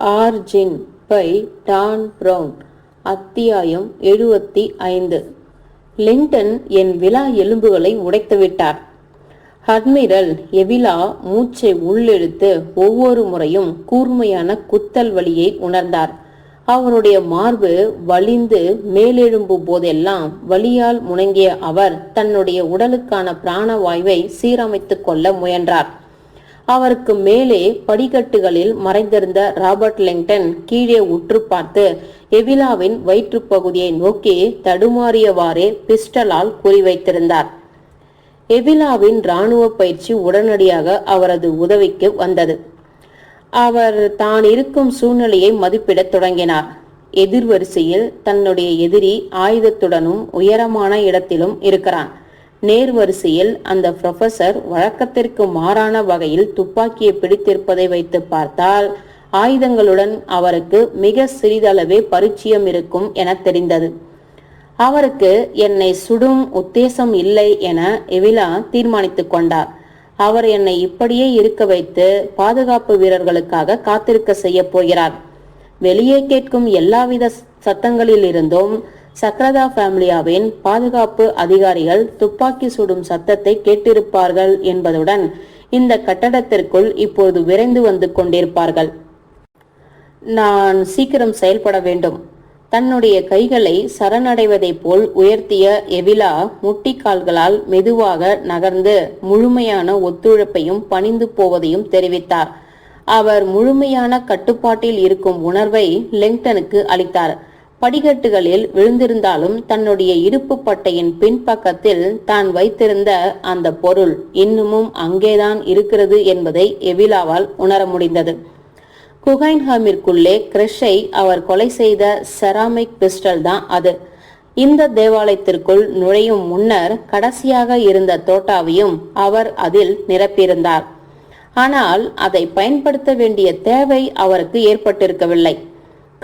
Origin by Don brown. அத்தியாயம் எழுபத்தி ஐந்து. லிண்டன் என் விழா எலும்புகளை உடைத்துவிட்டார் அட்மிரல் எவிலா மூச்சை உள்ளெடுத்து ஒவ்வொரு முறையும் கூர்மையான குத்தல் வலியை உணர்ந்தார். அவருடைய மார்பு வலிந்து மேலெழும்பு போதெல்லாம் வலியால் முணங்கிய அவர் தன்னுடைய உடலுக்கான பிராணவாயுவை சீரமைத்துக் கொள்ள முயன்றார். அவருக்கு மேலே படிக்கட்டுகளில் மறைந்திருந்த ராபர்ட் லெங்டன் கீழே உற்று பார்த்து எவிலாவின் வயிற்றுப் பகுதியை நோக்கி தடுமாறியவாறே பிஸ்டலால் குறிவைத்திருந்தார் எவிலாவின் இராணுவ பயிற்சி உடனடியாக அவரது உதவிக்கு வந்தது. அவர் தான் இருக்கும் சூழ்நிலையை மதிப்பிடத் தொடங்கினார். எதிர்வரிசையில் தன்னுடைய எதிரி ஆயுதத்துடனும் உயரமான இடத்திலும் இருக்கிறான். நேர் வரிசையில் அந்த புரொஃபசர் வழக்கத்திற்கு மாறான வகையில் துப்பாக்கியை பிடித்திருப்பதை வைத்து பார்த்தால் ஆயுதங்களுடன் அவருக்கு மிக சிறிதளவே பரிச்சயம் இருக்கும் என தெரிந்தது. அவருக்கு என்னை சுடும் உத்தேசம் இல்லை என எவிலா தீர்மானித்துக் கொண்டார். அவர் என்னை இப்படியே இருக்க வைத்து பாதுகாப்பு வீரர்களுக்காக காத்திருக்க செய்ய போகிறார். வெளியே கேட்கும் எல்லாவித சத்தங்களில் இருந்தும் சக்ரதா ஃபேமிலியாவின் பாதுகாப்பு அதிகாரிகள் துப்பாக்கி சுடும் சத்தத்தை கேட்டிருப்பார்கள் என்பதுடன் இந்த கட்டடத்திற்குள் இப்போது விரைந்து வந்து கொண்டிருப்பார்கள். நான் சீக்கிரம் செயல்பட வேண்டும். தன்னுடைய கைகளை சரணடைவதைப் போல் உயர்த்திய எவிலா முட்டிக்கால்களால் மெதுவாக நகர்ந்து முழுமையான ஒத்துழைப்பையும் பணிந்து போவதையும் தெரிவித்தார். அவர் முழுமையான கட்டுப்பாட்டில் இருக்கும் உணர்வை லெங்டனுக்கு அளித்தார். படிக்கட்டுகளில் விழுந்திருந்தாலும் தன்னுடைய இருப்பு பட்டையின் பின்பக்கத்தில் தான் வைத்திருந்த அந்த பொருள் இன்னமும் அங்கேதான் இருக்கிறது என்பதை எவிலாவால் உணர முடிந்தது. குகைன்ஹாமிற்குள்ளே கிரஷை அவர் கொலை செய்த செராமிக் பிஸ்டல் தான் அது. இந்த தேவாலயத்திற்குள் நுழையும் முன்னர் கடைசியாக இருந்த தோட்டாவையும் அவர் அதில் நிரப்பியிருந்தார். ஆனால் அதை பயன்படுத்த வேண்டிய தேவை அவருக்கு ஏற்பட்டிருக்கவில்லை.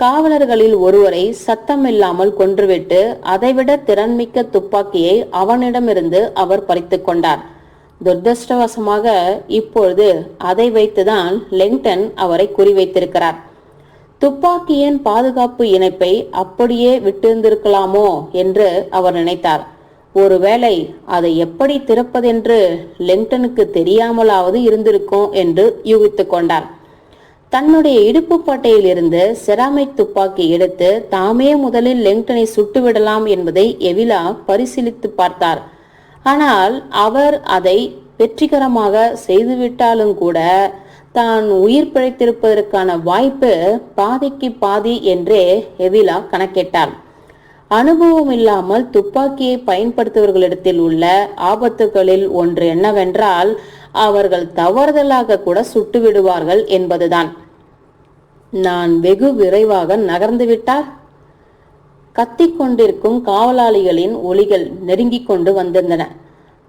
காவலர்களில் ஒருவரை சத்தமில்லாமல் கொன்றுவிட்டு அதைவிட திறன்மிக்க துப்பாக்கியை அவனிடமிருந்து அவர் பறித்து கொண்டார். துரதிருஷ்டவசமாக இப்பொழுது அதை வைத்துதான் லெங்டன் அவரை குறிவைத்திருக்கிறார். துப்பாக்கியின் பாதுகாப்பு இணைப்பை அப்படியே விட்டிருந்திருக்கலாமோ என்று அவர் நினைத்தார். ஒருவேளை அதை எப்படி திறப்பதென்று லெங்டனுக்கு தெரியாமலாவது இருந்திருக்கும் என்று யூகித்துக் கொண்டார். தன்னுடைய இடுப்பு பட்டையில் இருந்து செராமிக் துப்பாக்கி எடுத்து தாமே முதலில் லெங்டனை சுட்டுவிடலாம் என்பதை எவிலா பரிசீலித்து பார்த்தார். ஆனால் அவர் அதை வெற்றிகரமாக செய்துவிட்டாலும் கூட தான் உயிர் பிழைத்திருப்பதற்கான வாய்ப்பு பாதிக்கு பாதி என்றே எவிலா கணக்கிட்டார். அனுபவம் இல்லாமல் துப்பாக்கியை பயன்படுத்துபவர்களிடத்தில் உள்ள ஆபத்துகளில் ஒன்று என்னவென்றால் அவர்கள் தவறுதலாக கூட சுட்டு விடுவார்கள் என்பதுதான். நான் வெகு விரைவாக நகர்ந்து விட்டார். கத்திக் கொண்டிருக்கும் காவலாளிகளின் ஒலிகள் நெருங்கிக் கொண்டு வந்திருந்தன.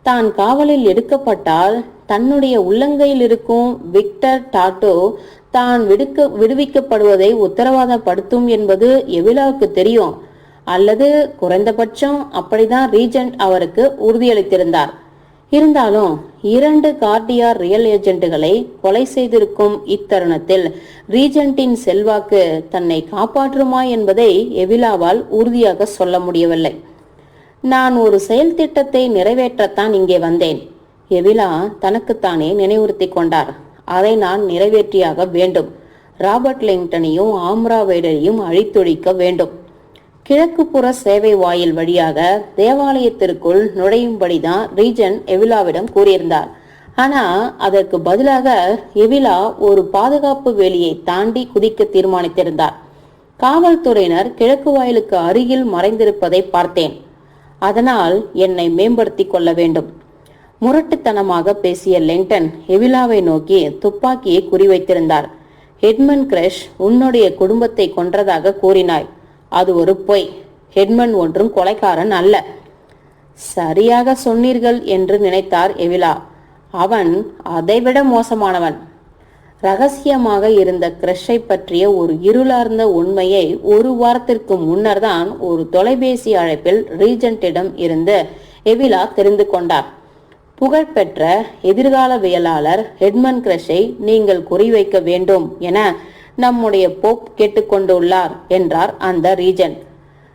தான் காவலில் எடுக்கப்பட்டால் தன்னுடைய உள்ளங்கையில் இருக்கும் விக்டர் டாட்டோ தான் விடுக்க விடுவிக்கப்படுவதை உத்தரவாதப்படுத்தும் என்பது எவிலாவுக்கு தெரியும். அல்லது குறைந்தபட்சம் அப்படிதான் ரீஜென்ட் அவருக்கு உறுதியளித்திருந்தார். இருந்தாலும் இரண்டு கார்டியார் ரியல் ஏஜென்ட்டுகளை கொலை செய்திருக்கும் இத்தருணத்தில் ரீஜென்ட்டின் செல்வாக்கு தன்னை காப்பாற்றுமா என்பதை எவிலாவால் உறுதியாக சொல்ல முடியவில்லை. நான் ஒரு செயல் திட்டத்தை நிறைவேற்றத்தான் இங்கே வந்தேன். எவிலா தனக்குத்தானே நினைவுறுத்தி கொண்டார். அதை நான் நிறைவேற்றியாக வேண்டும். ராபர்ட் லிங்டனையும் ஆம்ரா வைடரையும் அழித்தொழிக்க வேண்டும். கிழக்கு புற சேவை வாயில் வழியாக தேவாலயத்திற்குள் நுழையும்படிதான் ரீஜன் எவிலாவிடம் கூறியிருந்தார். ஆனா அதற்கு பதிலாக எவிலா ஒரு பாதுகாப்பு வேலியை தாண்டி குதிக்க தீர்மானித்திருந்தார். காவல்துறையினர் கிழக்கு வாயிலுக்கு அருகில் மறைந்திருப்பதை பார்த்தேன். அதனால் என்னை மேம்படுத்தி கொள்ள வேண்டும். முரட்டுத்தனமாக பேசிய லெங்டன் எவிலாவை நோக்கி துப்பாக்கியை குறிவைத்திருந்தார். ஹெட்மன் கிரஷ் உன்னுடைய குடும்பத்தை கொன்றதாக கூறினாய். அது ஒரு பொய். ஹெட்மன் ஒன்றும் கொலைக்காரன் அல்ல. சரியாக சொன்னீர்கள் என்று நினைத்தார் எவிலா. அவன் அதைவிட மோசமானவன். ரகசியமாக இருந்த கிரஷை பற்றிய ஒரு இருளார்ந்த உண்மையை ஒரு வாரத்திற்கு முன்னர் தான் ஒரு தொலைபேசி அழைப்பில் ரீஜென்ட்டிடம் இருந்து எவிலா தெரிந்து கொண்டார். புகழ்பெற்ற எதிர்காலவியலாளர் ஹெட்மன் கிரஷை நீங்கள் குறிவைக்க வேண்டும் என நம்முடைய போப் கேட்டுக்கொண்டுள்ளார் என்றார் அந்த ரீஜன்.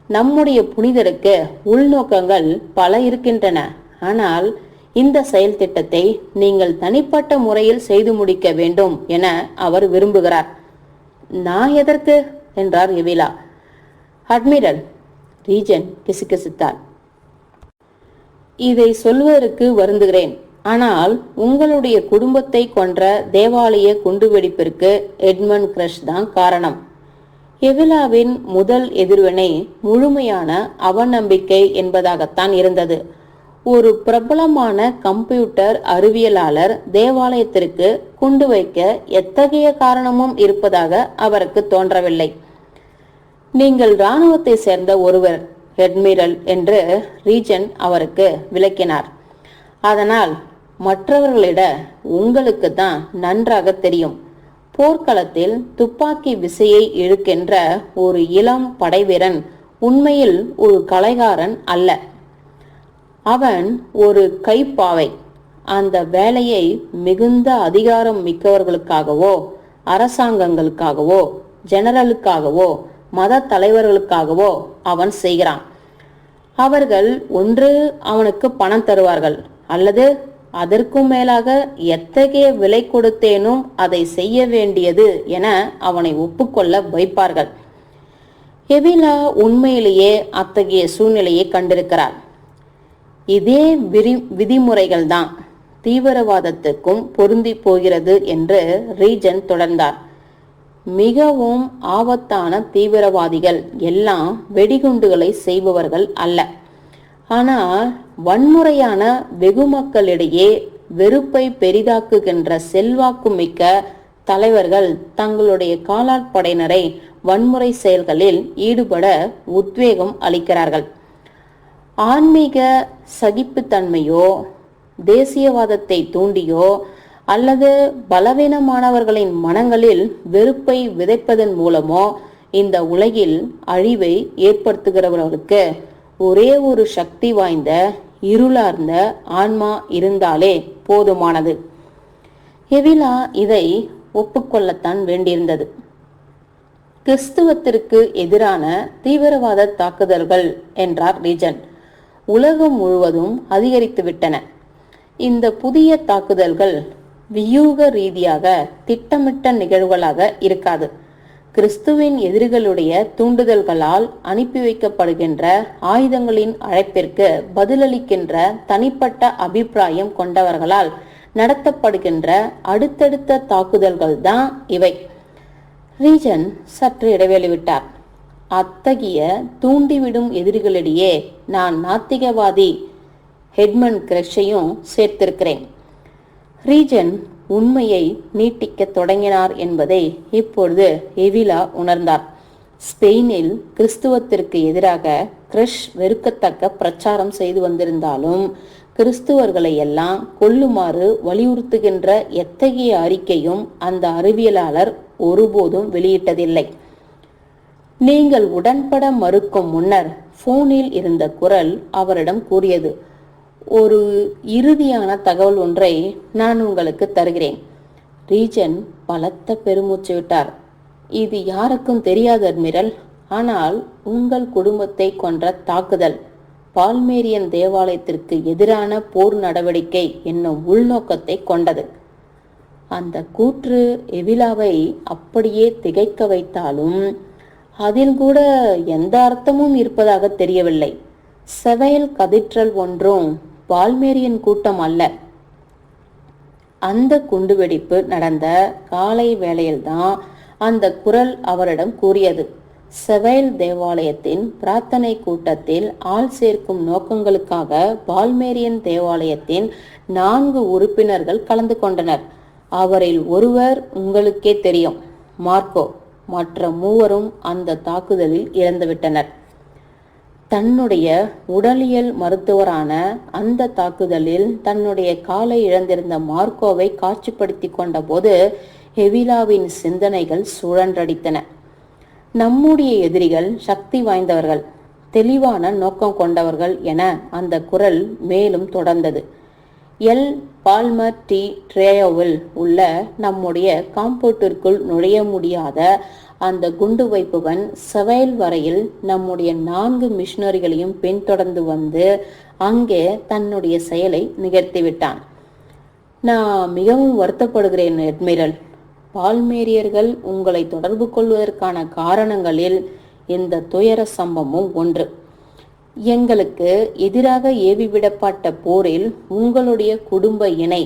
நம்முடைய புனிதருக்கு உள்நோக்கங்கள் பல இருக்கின்றன. ஆனால் இந்த செயல் திட்டத்தை நீங்கள் தனிப்பட்ட முறையில் செய்து முடிக்க வேண்டும் என அவர் விரும்புகிறார். நான் எதற்கு? என்றார் எவிலா. அட்மிரல் ரீஜன் கிசுகிசுத்தார். இதை சொல்வதற்கு வருந்துகிறேன். ஆனால் உங்களுடைய குடும்பத்தை கொன்ற தேவாலய குண்டுவெடிப்பிற்கு எட்மன் கிரஷ் தான் காரணம். எவிலாவின் முதல் எதிர்வினை முழுமையான அவநம்பிக்கை என்பதாகத்தான் இருந்தது. ஒரு பிரபலமான கம்ப்யூட்டர் அறிவியலாளர் தேவாலயத்திற்கு குண்டு வைக்க எத்தகைய காரணமும் இருப்பதாக அவருக்கு தோன்றவில்லை. நீங்கள் இராணுவத்தை சேர்ந்த ஒருவர் ஹெட்மிரல் என்று ரீஜன் அவருக்கு விளக்கினார். அதனால் மற்றவர்களிட உங்களுக்கு தான் நன்றாக தெரியும். போர்க்களத்தில் துப்பாக்கி விசையை இழுக்கின்ற ஒரு இளம் படைவீரன் உண்மையில் ஒரு கலைகாரன் அல்ல. அவன் ஒரு கைப்பாவை. அந்த வேலையை மிகுந்த அதிகாரம் மிக்கவர்களுக்காகவோ அரசாங்கங்களுக்காகவோ ஜெனரலுக்காகவோ மத தலைவர்களுக்காகவோ அவன் செய்கிறான். அவர்கள் ஒன்று அவனுக்கு பணம் தருவார்கள் அல்லது அதற்கும் மேலாக எத்தகைய விலை கொடுத்தேனும் அதை செய்ய வேண்டியது என அவனை ஒப்புக்கொள்ள வைப்பார்கள். எபிலா உண்மையிலேயே அத்தகைய சூழ்நிலையை கண்டிருக்கிறார். இதே விரி விதிமுறைகள் தான் தீவிரவாதத்துக்கும் பொருந்தி போகிறது என்று ரீஜன் தொடர்ந்தார். மிகவும் ஆபத்தான தீவிரவாதிகள் எல்லாம் வெடிகுண்டுகளை செய்பவர்கள் அல்ல. ஆனால் வன்முறையான வெகுமக்களிடையே வெறுப்பை பெரிதாக்குகின்ற செல்வாக்கு மிக்க தலைவர்கள் தங்களுடைய காலாட்படையினரை வன்முறை செயல்களில் ஈடுபட உத்வேகம் அளிக்கிறார்கள். ஆன்மீக சகிப்புத்தன்மையோ தேசியவாதத்தை தூண்டியோ அல்லது பலவீனமானவர்களின் மனங்களில் வெறுப்பை விதைப்பதன் மூலமோ இந்த உலகில் அழிவை ஏற்படுத்துகிறவர்களுக்கு ஒரே ஒரு சக்தி வாய்ந்த இருளார்ந்த ஆன்மா இருந்தாலே போதுமானது. எவிலா இதை ஒப்புக்கொள்ளத்தான் வேண்டியிருந்தது. கிறிஸ்துவத்திற்கு எதிரான தீவிரவாத தாக்குதல்கள் என்றார் ரீஜன். உலகம் முழுவதும் அதிகரித்துவிட்டன இந்த புதிய தாக்குதல்கள் வியூக ரீதியாக திட்டமிட்ட நிகழ்வுகளாக இருக்காது. கிறிஸ்துவின் எதிரிகளுடைய தூண்டுதல்களால் அனுப்பி வைக்கப்படுகின்ற ஆயுதங்களின் அழைப்பிற்கு பதிலளிக்கின்ற தனிப்பட்ட அபிப்பிராயம் கொண்டவர்களால் நடத்தப்படுகின்ற அடுத்தடுத்த தாக்குதல்கள் தான் இவை. ரீஜன் சற்று இடைவெளி விட்டார் அத்தகைய தூண்டிவிடும் எதிரிகளிடையே நான் நாத்திகவாதி ஹெட்மன் கிரஷையும் சேர்த்திருக்கிறேன். ரீஜன் உண்மையை நீட்டிக்க தொடங்கினார் என்பதை இப்பொழுது எவிலா உணர்ந்தார். ஸ்பெயினில் கிறிஸ்துவத்திற்கு எதிராக கிறிஷ் வெறுக்கத்தக்க பிரச்சாரம் செய்து வந்திருந்தாலும் கிறிஸ்துவர்களை எல்லாம் கொல்லுமாறு வலியுறுத்துகின்ற எத்தகைய அறிக்கையும் அந்த அறிவியலாளர் ஒருபோதும் வெளியிட்டதில்லை. நீங்கள் உடன்பட மறுக்கும் முன்னர் போனில் இருந்த குரல் அவரிடம் கூறியது ஒரு இறுதியான தகவல் ஒன்றை நான் உங்களுக்கு தருகிறேன். ரீஜன் பலத்த பெருமூச்சு விட்டார். இது யாருக்கும் தெரியாது அட்மிரல். ஆனால் உங்கள் குடும்பத்தை கொன்ற தாக்குதல் பால்மேரியன் தேவாலயத்திற்கு எதிரான போர் நடவடிக்கை என்னும் உள்நோக்கத்தை கொண்டது. அந்த கூற்று எவிலாவை அப்படியே திகைக்க வைத்தாலும் அதில் கூட எந்த அர்த்தமும் இருப்பதாக தெரியவில்லை. செவையல் கதிற்றல் ஒன்றும் பால்மேரியன் கூட்டம் அல்ல. அந்த குண்டுவெடிப்பு நடந்த காலை வேளையில்தான் அந்த குரல் அவரிடம் கூறியது. செவைல் தேவாலயத்தின் பிரார்த்தனை கூட்டத்தில் ஆள் சேர்க்கும் நோக்கங்களுக்காக பால்மேரியன் தேவாலயத்தின் நான்கு உறுப்பினர்கள் கலந்து கொண்டனர். அவரில் ஒருவர் உங்களுக்கே தெரியும். மார்க்கோ. மற்ற மூவரும் அந்த தாக்குதலில் இறந்துவிட்டனர். தன்னுடைய உடலியல் மருத்துவரான அந்த தாக்குதலில் தன்னுடைய காலை இழந்திருந்த மார்க்கோவை காட்சிப்படுத்தி கொண்டபோது ஹெவிலாவின் சிந்தனைகள் சுழன்றடித்தன. நம்முடைய எதிரிகள் சக்தி வாய்ந்தவர்கள் தெளிவான நோக்கம் கொண்டவர்கள் என அந்த குரல் மேலும் தொடர்ந்தது. எல். Palmer D. ட்ரேயோவில் உள்ள நம்முடைய காம்பவுண்டிற்குள் நுழைய முடியாத அந்த குண்டு வைப்புவன் செவையல் வரையில் நம்முடைய நான்கு மிஷினரிகளையும் பின்தொடர்ந்து வந்து அங்கே தன்னுடைய செயலை நிகழ்த்திவிட்டான். நான் மிகவும் வருத்தப்படுகிறேன் அட்மிரல். பால்மேரியர்கள் உங்களை தொடர்பு கொள்வதற்கான காரணங்களில் இந்த துயர சம்பவமும் ஒன்று. எங்களுக்கு எதிராக ஏவிவிடப்பட்ட போரில் உங்களுடைய குடும்ப இணை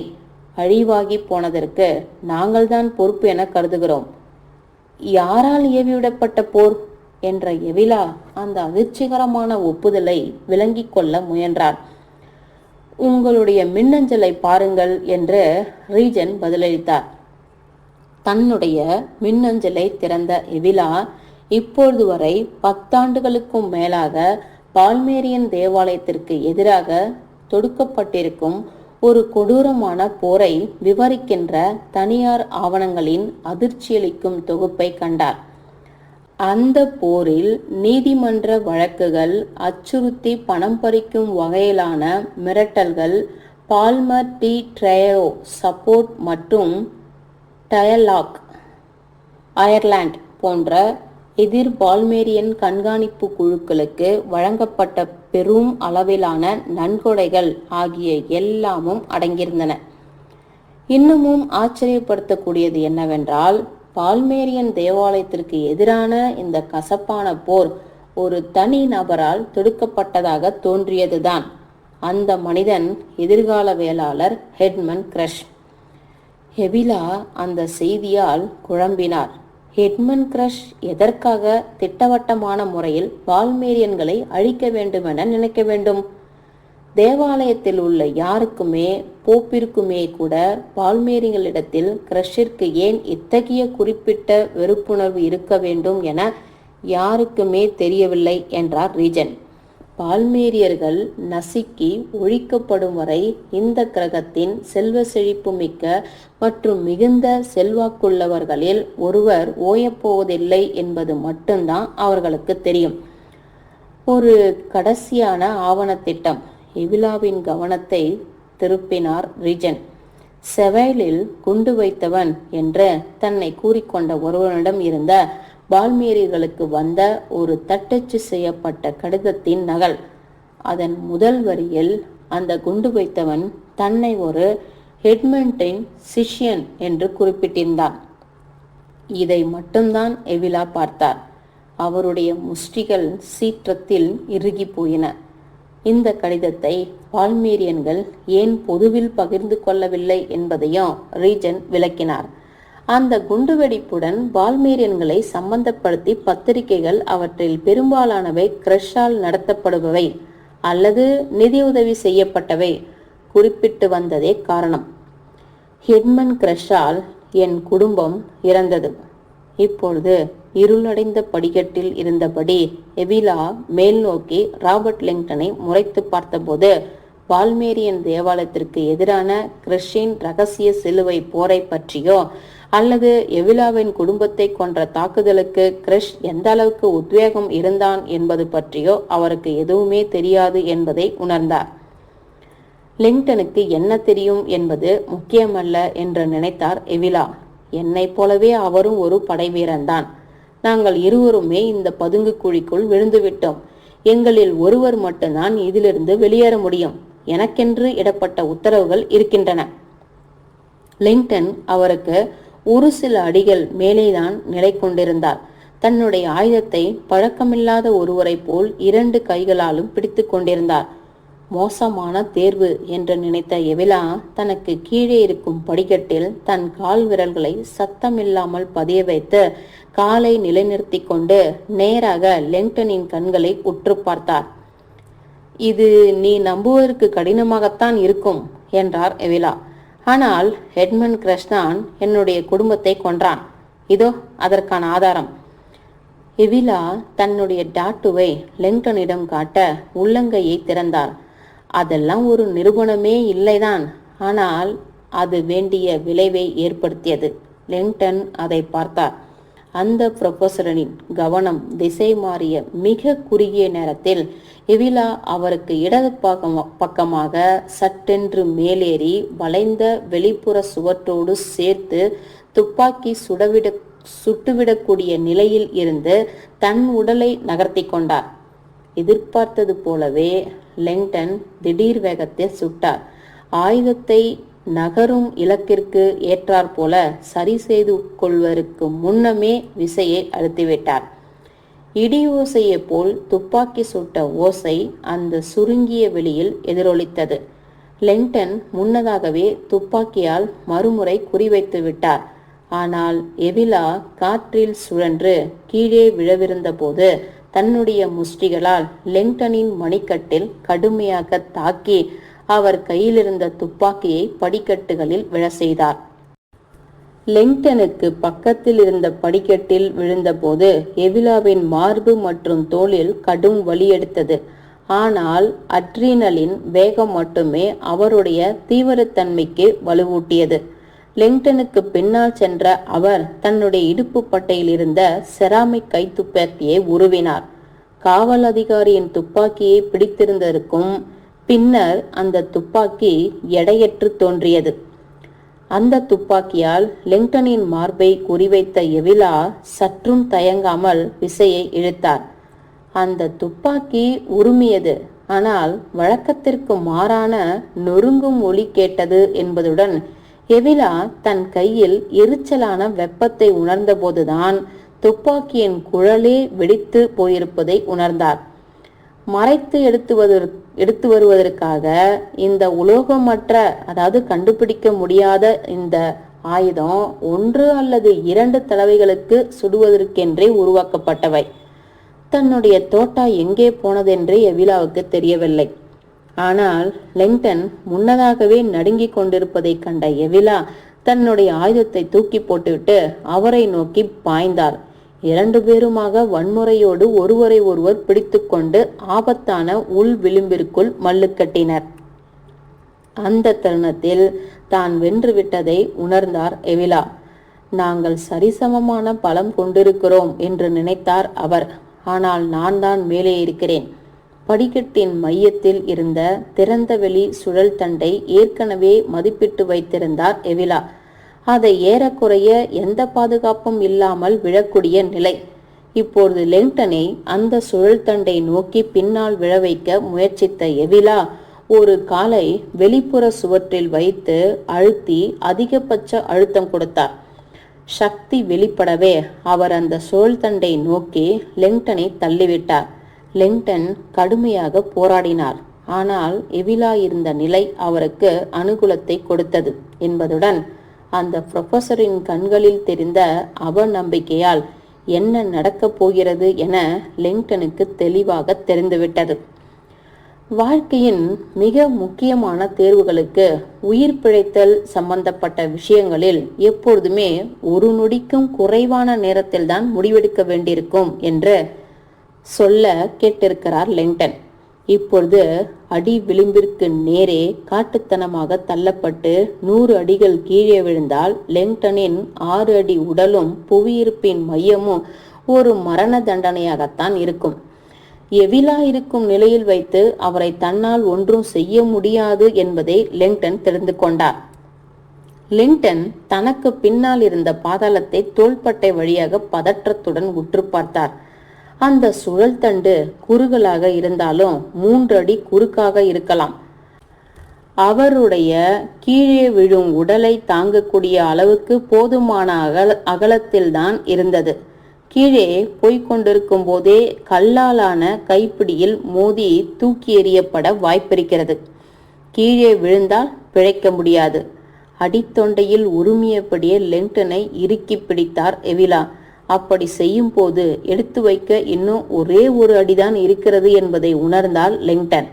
அழிவாகி போனதற்கு நாங்கள்தான் பொறுப்பு என கருதுகிறோம். யாரால் ஏவிவிடப்பட்ட போர்? என்ற எவிலா அந்த அதிர்ச்சிகரமான ஒப்புதலை விளங்கிக் கொள்ள முயன்றார். உங்களுடைய மின்னஞ்சலை பாருங்கள் என்று ரீஜன் பதிலளித்தார். தன்னுடைய மின்னஞ்சலை திறந்த எவிலா இப்பொழுது வரை பத்தாண்டுகளுக்கும் மேலாக பால்மேரியன் தேவாலயத்திற்கு எதிராக தொடுக்கப்பட்டிருக்கும் ஒரு கொடூரமான போரை விவரிக்கின்ற தனியார் ஆவணங்களின் அதிர்ச்சியளிக்கும் தொகுப்பை கண்டார். அந்த போரில் நீதிமன்ற வழக்குகள் அச்சுறுத்தி பணம் பறிக்கும் வகையிலான மிரட்டல்கள் பால்மர் டி ட்ரயோ சப்போர்ட் மற்றும் டயலாக் அயர்லாந்து போன்ற எதிர் பால்மேரியன் கண்காணிப்பு குழுக்களுக்கு வழங்கப்பட்ட பெரும் அளவிலான நன்கொடைகள் ஆகிய எல்லாமும் அடங்கியிருந்தன. இன்னமும் ஆச்சரியப்படுத்தக்கூடியது என்னவென்றால் பால்மேரியன் தேவாலயத்திற்கு எதிரான இந்த கசப்பான போர் ஒரு தனி நபரால் தொடுக்கப்பட்டதாக தோன்றியதுதான். அந்த மனிதன் எதிர்கால வேளாளர் ஹெட்மன் கிரஷ். ஹெபிலா அந்த செய்தியால் குழம்பினார். ஹெட்மன் கிரஷ் எதற்காக திட்டவட்டமான முறையில் வால்மேரியன்களை அழிக்க வேண்டுமென நினைக்க வேண்டும்? தேவாலயத்தில் உள்ள யாருக்குமே போப்பிற்குமே கூட பால்மேரியங்களிடத்தில் கிரஷிற்கு ஏன் இத்தகைய குறிப்பிட்ட வெறுப்புணர்வு இருக்க வேண்டும் என யாருக்குமே தெரியவில்லை என்றார் ரீஜன். பால்மேரியர்கள் நசுக்கி ஒழிக்கப்படும் வரை இந்த கிரகத்தின் செல்வ செழிப்பு மிக்க மற்றும் மிகுந்த செல்வாக்குள்ளவர்களில் ஒருவர் ஓயப்போவதில்லை என்பது மட்டும்தான் அவர்களுக்கு தெரியும். ஒரு கடைசியான ஆவணத்திட்டம். இவிழாவின் கவனத்தை திருப்பினார் ரிஜன். செவைலில் குண்டு வைத்தவன் என்று தன்னை கூறிக்கொண்ட ஒருவனிடம் இருந்த பால்மேரியர்களுக்கு வந்த ஒரு தட்டச்சு செய்யப்பட்ட கடிதத்தின் நகல். அதன் முதல் வரியில் அந்த குண்டு வைத்தவன் தன்னை ஒரு ஹெட்மெண்டின் சிஷ்யன் என்று குறிப்பிட்டிருந்தான். இதை மட்டும்தான் எவிலா பார்த்தார். அவருடைய முஷ்டிகள் சீற்றத்தில் இறுகி போயின. இந்த கடிதத்தை பால்மேரியன்கள் ஏன் பொதுவில் பகிர்ந்து கொள்ளவில்லை என்பதையும் ரீஜன் விளக்கினார். அந்த குண்டுவெடிப்புடன் பால்மேரியன்களை சம்பந்தப்படுத்தி பத்திரிகைகள் அவற்றில் பெரும்பாலானவை கிரஷால் நடத்தப்படுபவை அல்லது நிதியுதவி செய்யப்பட்டவை குறிப்பிட்டு வந்ததே காரணம். ஹெட்மன் கிரஷால் என் குடும்பம் இறந்தது. இப்பொழுது இருளடைந்த படிக்கட்டில் இருந்தபடி எவிலா மேல் நோக்கி ராபர்ட் லிங்டனை முறைத்து பார்த்தபோது பால்மேரியன் தேவாலயத்திற்கு எதிரான கிறிஸ்டின் ரகசிய சிலுவை போரை பற்றியோ அல்லது எவிலாவின் குடும்பத்தை கொன்ற தாக்குதலுக்கு கிறிஷ் எந்த அளவுக்கு உத்வேகம் இருந்தான் என்பது பற்றியோ அவருக்கு எதுவுமே தெரியாது என்பதை உணர்ந்தார். லிங்டனுக்கு என்ன தெரியும் என்பது முக்கியமல்ல என்று நினைத்தார் எவிலா. என்னைப் போலவே அவரும் ஒரு படைவீரன்தான். நாங்கள் இருவருமே இந்த பதுங்கு குழிக்குள் விழுந்துவிட்டோம். எங்களில் ஒருவர் மட்டும்தான் இதிலிருந்து வெளியேற முடியும். எனக்கென்று இடப்பட்ட உத்தரவுகள் இருக்கின்றன. லிங்டன் அவருக்கு ஒரு சில அடிகள் மேலேதான் நிலை கொண்டிருந்தார். தன்னுடைய ஆயுதத்தை பழக்கமில்லாத ஒருவரைப் போல் இரண்டு கைகளாலும் பிடித்து கொண்டிருந்தார். மோசமான தேர்வு என்று நினைத்த எவிலா தனக்கு கீழே இருக்கும் படிக்கட்டில் தன் கால் விரல்களை சத்தமில்லாமல் பதிய வைத்து காலை நிலைநிறுத்தி கொண்டு நேராக லெங்டனின் கண்களை உற்று பார்த்தார். இது நீ நம்புவதற்கு கடினமாகத்தான் இருக்கும் என்றார் எவிலா. ஆனால் ஹெட்மன் கிரஷ்தான் என்னுடைய குடும்பத்தை கொன்றான். இதோ அதற்கான ஆதாரம். எவிலா தன்னுடைய டாட்டுவை லெங்டனிடம் காட்ட உள்ளங்கையை திறந்தார். அதெல்லாம் ஒரு நிரூபணமே இல்லைதான். ஆனால் அது வேண்டிய விளைவை ஏற்படுத்தியது. லெங்டன் அதை பார்த்தார். அந்த புரொஃபஸரின் கவனம் திசை மாறிய மிக குறுகிய நேரத்தில் எவிலா அவருக்கு இடது பக்கம் பக்கமாக சட்டென்று மேலேறி வளைந்த வெளிப்புற சுவற்றோடு சேர்த்து துப்பாக்கி சுடவிட சுட்டுவிடக்கூடிய நிலையில் இருந்து தன் உடலை நகர்த்தி கொண்டார். எதிர்பார்த்தது போலவே லெங்டன் திடீர் வேகத்தில் சுட்டார். ஆயுதத்தை நகரும் இலக்கிற்கு ஏற்றாற்போல சரி செய்து கொள்வதற்கு முன்னமே விசையை அழுத்திவிட்டார். இடியோசையைப் போல் துப்பாக்கி சுட்ட ஓசை அந்த சுருங்கிய வெளியில் எதிரொலித்தது. லெங்டன் முன்னதாகவே துப்பாக்கியால் மறுமுறை குறிவைத்து விட்டார். ஆனால் எவிலா காற்றில் சுழன்று கீழே விழவிருந்த போது தன்னுடைய முஷ்டிகளால் லெங்டனின் மணிக்கட்டில் கடுமையாக தாக்கி அவர் கையிலிருந்த துப்பாக்கியை படிக்கட்டுகளில் விழ செய்தார். லிங்டனுக்கு பக்கத்தில் இருந்த படிக்கட்டில் விழுந்தபோது எவிலாவின் மார்பு மற்றும் தோளில் கடும் வலி எடுத்தது. ஆனால் அட்ரீனலின் வேகம் மட்டுமே அவருடைய தீவிரத்தன்மைக்கு வலுவூட்டியது. லெங்டனுக்கு பின்னால் சென்ற அவர் தன்னுடைய இடுப்பு பட்டையில் இருந்த செராமிக் கைத்துப்பாக்கியை உருவினார். காவல் அதிகாரியின் துப்பாக்கியை பிடித்திருந்ததற்கும் பின்னர் அந்த துப்பாக்கி எடையற்று தோன்றியது. அந்த துப்பாக்கியால் லிங்டனின் மார்பை குறிவைத்த எவிலா சற்றும் தயங்காமல் விசையை இழுத்தார். அந்த துப்பாக்கி உருமியது. ஆனால் வழக்கத்திற்கு மாறான நொறுங்கும் ஒலி கேட்டது என்பதுடன் எவிலா தன் கையில் எரிச்சலான வெப்பத்தை உணர்ந்தபோதுதான் துப்பாக்கியின் குழலே வெடித்து போயிருப்பதை உணர்ந்தார். மறைத்து எடுத்து எடுத்து வருவதற்காக இந்த உலோகமற்ற அதாவது கண்டுபிடிக்க முடியாத இந்த ஆயுதம் ஒன்று அல்லது இரண்டு தடவைகளுக்கு சுடுவதற்கென்றே உருவாக்கப்பட்டவை. தன்னுடைய தோட்டா எங்கே போனதென்றே எவிலாவுக்கு தெரியவில்லை. ஆனால் லெங்டன் முன்னதாகவே நடுங்கிக் கொண்டிருப்பதை கண்ட எவிலா தன்னுடைய ஆயுதத்தை தூக்கி போட்டுவிட்டு அவரை நோக்கி பாய்ந்தார். இரண்டு பேருமாக வன்முறையோடு ஒருவரை ஒருவர் பிடித்துக்கொண்டு ஆபத்தான உள் விளிம்பிற்குள் மல்லு கட்டினர். அந்த தருணத்தில் தான் வென்றுவிட்டதை உணர்ந்தார் எவிலா. நாங்கள் சரிசமமான பலம் கொண்டிருக்கிறோம் என்று நினைத்தார் அவர். ஆனால் நான் தான் மேலே இருக்கிறேன். படிக்கட்டின் மையத்தில் இருந்த திறந்தவெளி சுழல் தண்டை ஏற்கனவே மதிப்பிட்டு வைத்திருந்தார் எவிலா. அதை ஏறக்குறைய எந்த பாதுகாப்பும் இல்லாமல் விழக்கூடிய நிலை. இப்பொழுது லெங்டனை அந்த சுழல் தண்டை நோக்கி பின்னால் விழ வைக்க முயற்சித்த எவிலா ஒரு காலை வெளிப்புற சுவற்றில் வைத்து அழுத்தி அதிகபட்ச அழுத்தம் கொடுத்தார். சக்தி வெளிப்படவே அவர் அந்த சுழல் தண்டை நோக்கி லெங்டனை தள்ளிவிட்டார். லெங்டன் கடுமையாக போராடினார். ஆனால் எவிலா இருந்த நிலை அவருக்கு அனுகூலத்தை கொடுத்தது என்பதுடன் அந்த ப்ரொஃபஸரின் கண்களில் தெரிந்த அவநம்பிக்கையால் என்ன நடக்கப் போகிறது என லிங்டனுக்கு தெளிவாக தெரிந்துவிட்டது. வாழ்க்கையின் மிக முக்கியமான தேர்வுகளுக்கு உயிர் பிழைத்தல் சம்பந்தப்பட்ட விஷயங்களில் எப்பொழுதுமே ஒரு நொடிக்கும் குறைவான நேரத்தில்தான் முடிவெடுக்க வேண்டியிருக்கும் என்று சொல்ல கேட்டிருக்கிறார் லிங்டன். இப்பொழுது அடி விளிம்பிற்கு நேரே காட்டுத்தனமாக தள்ளப்பட்டு நூறு அடிகள் கீழே விழுந்தால் லெங்டனின் ஆறு அடி உடலும் புவியிருப்பின் மையமும் ஒரு மரண தண்டனையாகத்தான் இருக்கும். எவிலா இருக்கும் நிலையில் வைத்து அவரை தன்னால் ஒன்றும் செய்ய முடியாது என்பதை லெங்டன் தெரிந்து கொண்டார். லிங்டன் தனக்கு பின்னால் இருந்த பாதாளத்தை தோள்பட்டை வழியாக பதற்றத்துடன் உற்று பார்த்தார். அந்த சுழல் தண்டு குறுகலாக இருந்தாலும் மூன்றடி குறுக்காக இருக்கலாம். அவருடைய கீழே விழும் உடலை தாங்கக்கூடிய அளவுக்கு போதுமான அகல அகலத்தில்தான் இருந்தது. கீழே போய்கொண்டிருக்கும் போதே கல்லாலான கைப்பிடியில் மோதி தூக்கி எறியப்பட வாய்ப்பிருக்கிறது. கீழே விழுந்தால் பிழைக்க முடியாது. அடித்தொண்டையில் உருமியபடியே லென்டனை இறுக்கி பிடித்தார் எவிலா. அப்படி செய்யும் போது எடுத்து வைக்க இன்னும் ஒரே ஒரு அடிதான் இருக்கிறது என்பதை உணர்ந்தால் லிங்டன்.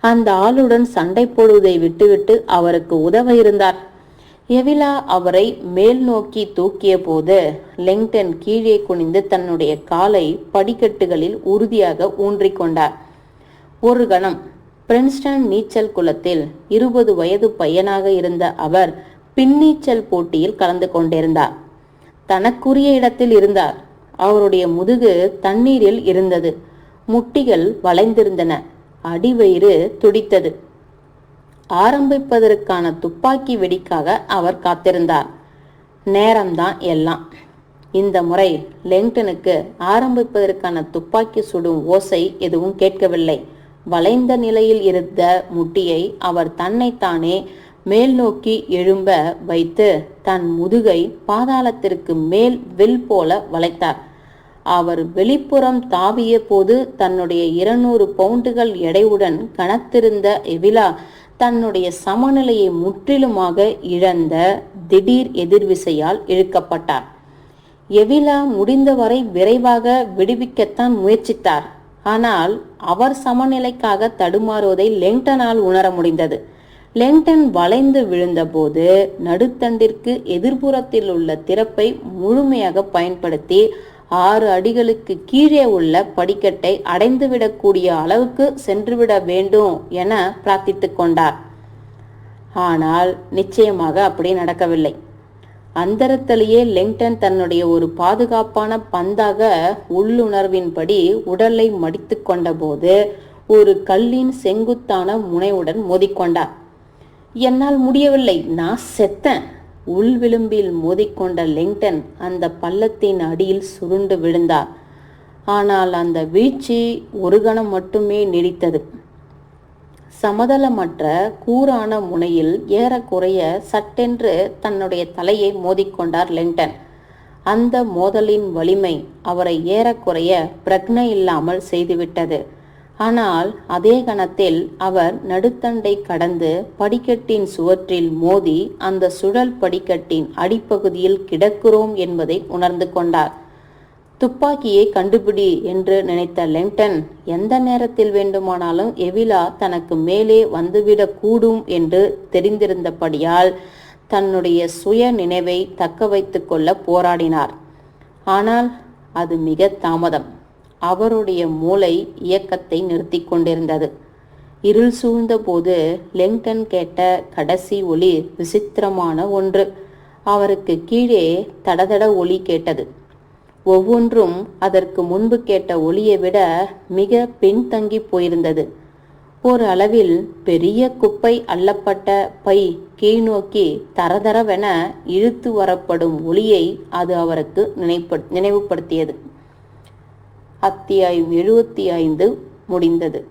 அந்த ஆளுடன் சண்டை போடுவதை விட்டுவிட்டு அவருக்கு உதவ இருந்தார். எவிலா அவரை மேல் நோக்கி தூக்கிய போது லெங்டன் கீழே குனிந்து தன்னுடைய காலை படிக்கட்டுகளில் உறுதியாக ஊன்றிக்கொண்டார் ஒரு கணம் பிரின்ஸ்டன் நீச்சல் குளத்தில் இருபது வயது பையனாக இருந்த அவர் பின்னீச்சல் போட்டியில் கலந்து கொண்டிருந்தார். தனக்குரிய இடத்தில் இருந்தார். அவருடைய முதுகு தண்ணீரில் இருந்தது. முட்டிகள் வளைந்திருந்தன. அடிவயிறு துடித்தது. ஆரம்பிப்பதற்கான துப்பாக்கி வெடிக்காக அவர் காத்திருந்தார். நேரம்தான் எல்லாம். இந்த முறை லெங்டனுக்கு ஆரம்பிப்பதற்கான துப்பாக்கி சுடும் ஓசை எதுவும் கேட்கவில்லை. வளைந்த நிலையில் இருந்த முட்டியை அவர் தன்னைத்தானே மேல் நோக்கி எழும்ப வைத்து தன் முதுகை பாதாளத்திற்கு மேல் வில் போல வளைத்தார். அவர் வெளிப்புறம் தாவிய போது தன்னுடைய இருநூறு பவுண்டுகள் எடையுடன் கனத்திருந்த எவிலா தன்னுடைய சமநிலையை முற்றிலுமாக இழந்த திடீர் எதிர்விசையால் இழுக்கப்பட்டார். எவிலா முடிந்தவரை விரைவாக விடுவிக்கத்தான் முயற்சித்தார். ஆனால் அவர் சமநிலைக்காக தடுமாறுவதை லெங்டனால் உணர முடிந்தது. லெங்டன் வளைந்து விழுந்தபோது நடுத்தண்டிற்கு எதிர்ப்புறத்தில் உள்ள திறப்பை முழுமையாக பயன்படுத்தி ஆறு அடிகளுக்கு கீழே உள்ள படிக்கட்டை அடைந்துவிடக்கூடிய அளவுக்கு சென்றுவிட வேண்டும் என பிரார்த்தித்துக் கொண்டார். ஆனால் நிச்சயமாக அப்படி நடக்கவில்லை. அந்தரத்திலேயே லெங்டன் தன்னுடைய ஒரு பாதுகாப்பான பந்தாக உள்ளுணர்வின்படி உடலை மடித்து கொண்டபோது ஒரு கல்லின் செங்குத்தான முனைவுடன் மோதிக்கொண்டார். என்னால் முடியவில்லை. நான் செத்தேன். உள் விளிம்பில் மோதிக்கொண்ட லிங்டன் அந்த பள்ளத்தின் அடியில் சுருண்டு விழுந்தார். ஆனால் அந்த வீழ்ச்சி ஒரு கணம் மட்டுமே நீடித்தது. சமதளமற்ற கூரான முனையில் ஏறக்குறைய சட்டென்று தன்னுடைய தலையை மோதிக்கொண்டார் லிங்டன். அந்த மோதலின் வலிமை அவரை ஏறக்குறைய பிரக்னை இல்லாமல் செய்துவிட்டது. ஆனால் அதே கணத்தில் அவர் நடுத்தண்டை கடந்து படிக்கட்டின் சுவற்றில் மோதி அந்த சுழல் படிக்கட்டின் அடிப்பகுதியில் கிடக்கிறோம் என்பதை உணர்ந்து கொண்டார். துப்பாக்கியை கண்டுபிடி என்று நினைத்த லெங்டன் எந்த நேரத்தில் வேண்டுமானாலும் எவிலா தனக்கு மேலே வந்துவிடக் கூடும் என்று தெரிந்திருந்தபடியால் தன்னுடைய சுய நினைவை தக்க வைத்து கொள்ள போராடினார். ஆனால் அது மிக தாமதம். அவருடைய மூளை இயக்கத்தை நிறுத்தி கொண்டிருந்தது. இருள் சூழ்ந்த போது லெங்டன் கேட்ட கடைசி ஒளி விசித்திரமான ஒன்று. அவருக்கு கீழே தடதட ஒளி கேட்டது. ஒவ்வொன்றும் அதற்கு முன்பு கேட்ட ஒளியை விட மிக பின்தங்கி போயிருந்தது. ஒரு அளவில் பெரிய குப்பை அள்ளப்பட்ட பை கீழ்நோக்கி தரதரவென இழுத்து வரப்படும் ஒளியை அது அவருக்கு நினைப்ப நினைவுபடுத்தியது. அத்தியாயம் எழுபத்தி ஐந்து முடிந்தது.